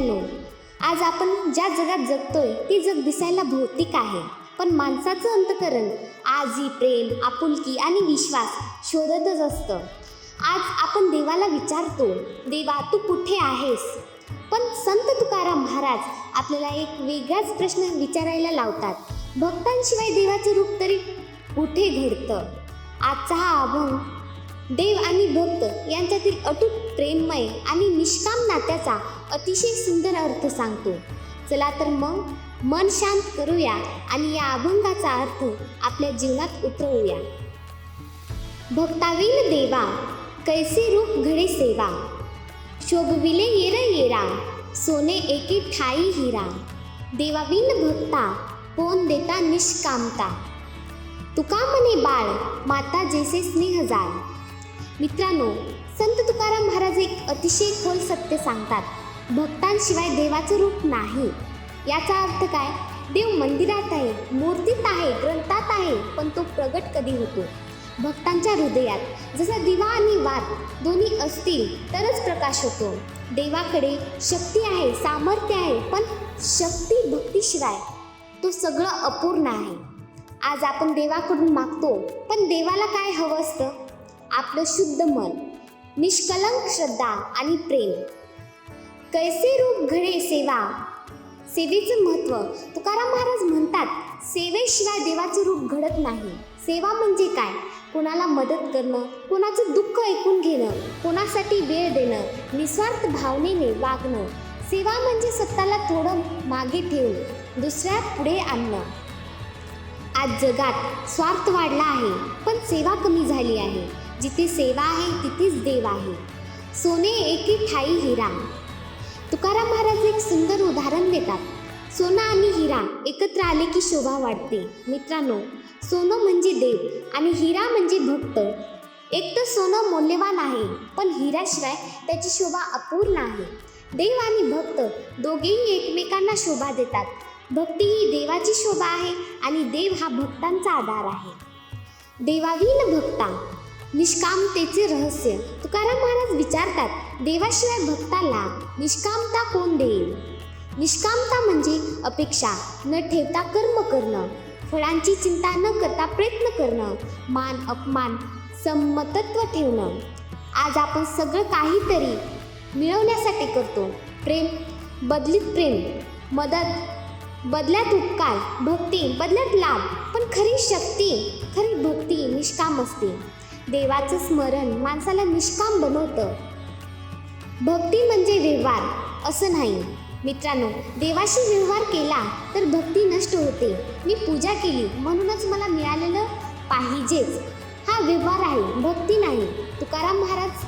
मित्रांनो आज आपण ज्या जगात जगतोय ते जग दिसायला भौतिक आहे. पण माणसाचं अंतकरण आजी प्रेम आपुलकी आणि विश्वास शोधतच असतं. आज आपण देवाला विचारतो देवा तू कुठे आहेस? पण संत तुकाराम महाराज आपल्याला एक वेगळाच प्रश्न विचारायला लावतात. भक्तांशिवाय देवाचं रूप तरी कुठे घडतं? आजचा हा अभंग देव आणि भक्त यांच्यातील अटूट प्रेममय आणि निष्काम नात्याचा अतिशय सुंदर अर्थ सांगतो. चला तर मग मन शांत करूया आणि या अभंगाचा अर्थ आपल्या जीवनात उतरवूया. भक्तावीन देवा कैसे रूप घडे सेवा? शोभविले येर येरा सोने एके ठाई हिरा. देवाविन भक्ता कोण देता निष्कामता. तुका मने बाळ माता जैसे स्नेह जाळ मित्रांनो संत तुकाराम महाराज एक अतिशय खोल सत्य सांगतात. भक्तांशिवाय देवाचं रूप नाही. याचा अर्थ काय? देव मंदिरात आहे मूर्तीत आहे ग्रंथात आहे पण तो प्रगट कधी होतो? भक्तांच्या हृदयात जसा दिवा आणि वात दोन्ही असतील तरच प्रकाश होतो. देवाकडे शक्ती आहे सामर्थ्य आहे पण शक्ती भक्तीशिवाय तो सगळं अपूर्ण आहे. आज आपण देवाकडून मागतो पण देवाला काय हवं असतं? आपलं शुद्ध मन निष्कलंक श्रद्धा आणि प्रेम. कैसे रूप घडे सेवा? सेवेचं महत्त्व तुकाराम महाराज म्हणतात सेवेशिवाय देवाचं रूप घडत नाही. सेवा म्हणजे काय? कोणाला मदत करणं कोणाचं दुःख ऐकून घेणं कोणासाठी वेळ देणं निस्वार्थ भावनेने वागणं. सेवा म्हणजे स्वतःला थोडं मागे ठेवून दुसऱ्या पुढे आणणं. आज जगात स्वार्थ वाढला आहे पण सेवा कमी झाली आहे. जिथे सेवा आहे तिथेच देव आहे. सोने एके ठाई हिरा. तुकाराम महाराज एक सुंदर उदाहरण देतात. सोनं आणि हिरा एकत्र आले की शोभा वाढते. मित्रांनो सोनं म्हणजे देव आणि हिरा म्हणजे भक्त. एक तर सोनं मौल्यवान आहे पण हिराशिवाय त्याची शोभा अपूर्ण आहे. देव आणि भक्त दोघेही एकमेकांना शोभा देतात. भक्ती ही देवाची शोभा आहे आणि देव हा भक्तांचा आधार आहे. देवाविन भक्ता. निष्कामतेचे रहस्य. तुकाराम महाराज विचारतात देवाशिवाय भक्ताला निष्कामता कोण देईल? निष्कामता म्हणजे अपेक्षा न ठेवता कर्म करणं फळांची चिंता न करता प्रयत्न करणं मान अपमान समतत्व ठेवणं. आज आपण सगळं काहीतरी मिळवण्यासाठी करतो. प्रेम बदलीत प्रेम मदत बदल्यात उपकार भक्ती बदल्यात लाभ. पण खरी शक्ती खरी भक्ती निष्काम असते. देवाचं स्मरण माणसाला निष्काम बनवतं. भक्ती म्हणजे व्यवहार असं नाही. मित्रांनो देवाशी व्यवहार केला तर भक्ती नष्ट होते. मी पूजा केली म्हणूनच मला मिळालेलं पाहिजेच. हा व्यवहार आहे भक्ती नाही. तुकाराम महाराज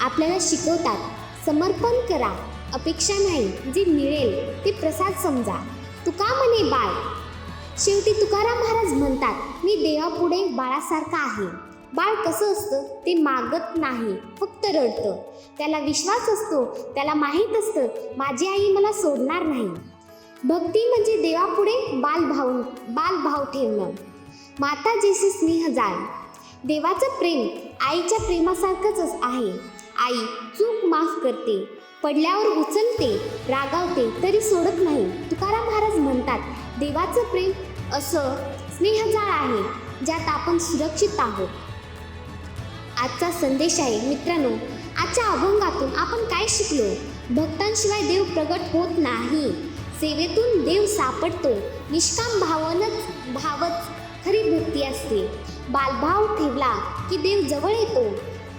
आपल्याला शिकवतात समर्पण करा. अपेक्षा नाही जे मिळेल ते प्रसाद समजा. तुका म्हणे बाळ. शेवटी तुकाराम महाराज म्हणतात मी देवापुढे बाळासारखा आहे. बाळ कसं असतं ते मागत नाही फक्त रडतं. त्याला विश्वास असतो त्याला माहीत असतं माझी आई मला सोडणार नाही. भक्ती म्हणजे देवापुढे बालभाव बालभाव ठेवणं. माता जैसे स्नेह जाळ देवाचं प्रेम आईच्या प्रेमासारखंच आहे. आई चूक माफ करते पडल्यावर उचलते रागावते तरी सोडत नाही. तुकाराम महाराज म्हणतात देवाचं प्रेम असं स्नेहजाळ आहे ज्यात आपण सुरक्षित आहोत. आजचा संदेश आहे मित्रांनो. आजच्या अभंगातून आपण काय शिकलो? भक्तांशिवाय देव प्रगट होत नाही. सेवेतून देव सापडतो. निष्काम भावनच भावच खरी भक्ती असते. बालभाव ठेवला की देव जवळ येतो.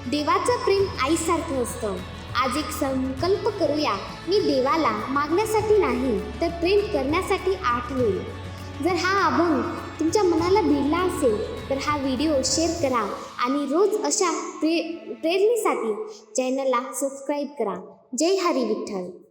देवाचं प्रेम आईसारखं असतं. आज एक संकल्प करूया. मी देवाला मागण्यासाठी नाही तर प्रेम करण्यासाठी आठवेल जर हा अभंग तुमच्या मनाला भिडला असेल तर हा व्हिडिओ शेअर करा आणि रोज अशा प्रे प्रेरणेसाठी चॅनलला सबस्क्राईब करा. जय हरी विठ्ठल.